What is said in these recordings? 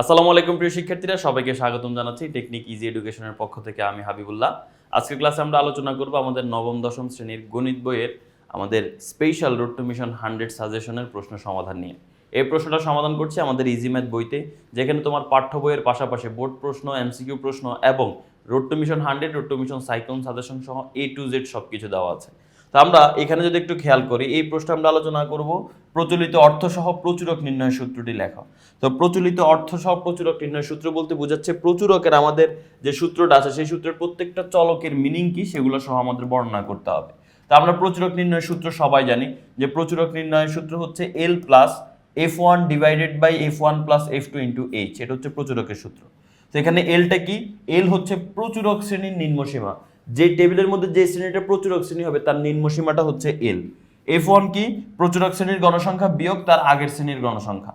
আসসালামু আলাইকুম প্রিয় শিক্ষার্থীরা, সবাইকে স্বাগতম জানাচ্ছি টেকনিক ইজি এডুকেশনের পক্ষ থেকে আমি হাবিবুল্লাহ। আজকের ক্লাসে আমরা আলোচনা করব আমাদের নবম, দশম শ্রেণির গণিত বইয়ের আমাদের special road to mission hundred সাজেশনের প্রশ্ন সমাধান নিয়ে। এই প্রশ্নটা সমাধান করছি আমাদের ইজি ম্যাথ বইতে, যেখানে তোমার পাঠ্য বইয়ের পাশাপাশি বোর্ড প্রশ্ন এমসিকিউ প্রশ্ন এবং road to mission hundred road to mission cyclone suggestion সহ এ টু জেড সব কিছু দেওয়া আছে। তো আমরা এখানে যদি একটু খেয়াল করি, এই প্রশ্ন আমরা আলোচনা করব প্রচলিত অর্থ সহ প্রচুরক নির্ণয় সূত্রটি লেখা। তো প্রচলিত অর্থ সহ প্রচুরক নির্ণয় সূত্র বলতে বোঝাচ্ছে প্রচুরকের আমাদের যে সূত্রটা আছে, সেই সূত্রের প্রত্যেকটা চলকের মিনিং কি সেগুলো সহ আমাদের বর্ণনা করতে হবে। তো আমরা প্রচুরক নির্ণয় সূত্র সবাই জানি যে প্রচুরক নির্ণয় সূত্র হচ্ছে L plus F one divided by F one plus F two into H এটা হচ্ছে প্রচুরকের সূত্র। তো এখানে এলটা কি? এল হচ্ছে প্রচুরক শ্রেণির নিম্নসীমা। যে টেবিলের মধ্যে যে শ্রেণীটা প্রচুরক শ্রেণি হবে, তার নিম্নসীমাটা হচ্ছে এল এফ ওয়ান কি? প্রচুরক শ্রেণির গণসংখ্যা বিয়োগ তার আগের শ্রেণির গণসংখ্যা।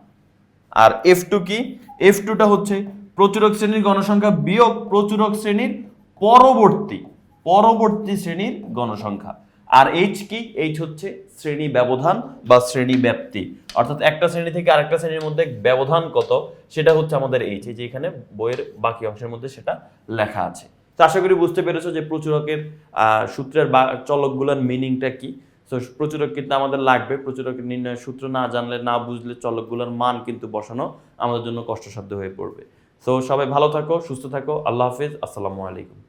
আর এফ টু কি? এফ টুটা হচ্ছে প্রচুরক শ্রেণির গণসংখ্যা বিয়োগ প্রচুরক শ্রেণির পরবর্তী পরবর্তী শ্রেণির গণসংখ্যা। আর এইচ কি? এইচ হচ্ছে শ্রেণি ব্যবধান বা শ্রেণি ব্যাপ্তি। অর্থাৎ একটা শ্রেণি থেকে আরেকটা শ্রেণির মধ্যে ব্যবধান কত? সেটা হচ্ছে আমাদের এইচ এই যে এখানে বইয়ের বাকি অংশের মধ্যে সেটা লেখা আছে। তো আশা করি বুঝতে পেরেছ যে প্রচুরকের সূত্রের বা, চলকগুলোর মিনিংটা কি। তো প্রচুরক কিন্তু আমাদের লাগবে, প্রচুরকের নির্ণয় সূত্র না জানলে, না বুঝলে চলকগুলোর মান কিন্তু বসানো আমাদের জন্য কষ্টসাধ্য হয়ে পড়বে। তো সবাই ভালো থাকো, সুস্থ থাকো, আল্লাহ হাফিজ, আসসালামু আলাইকুম।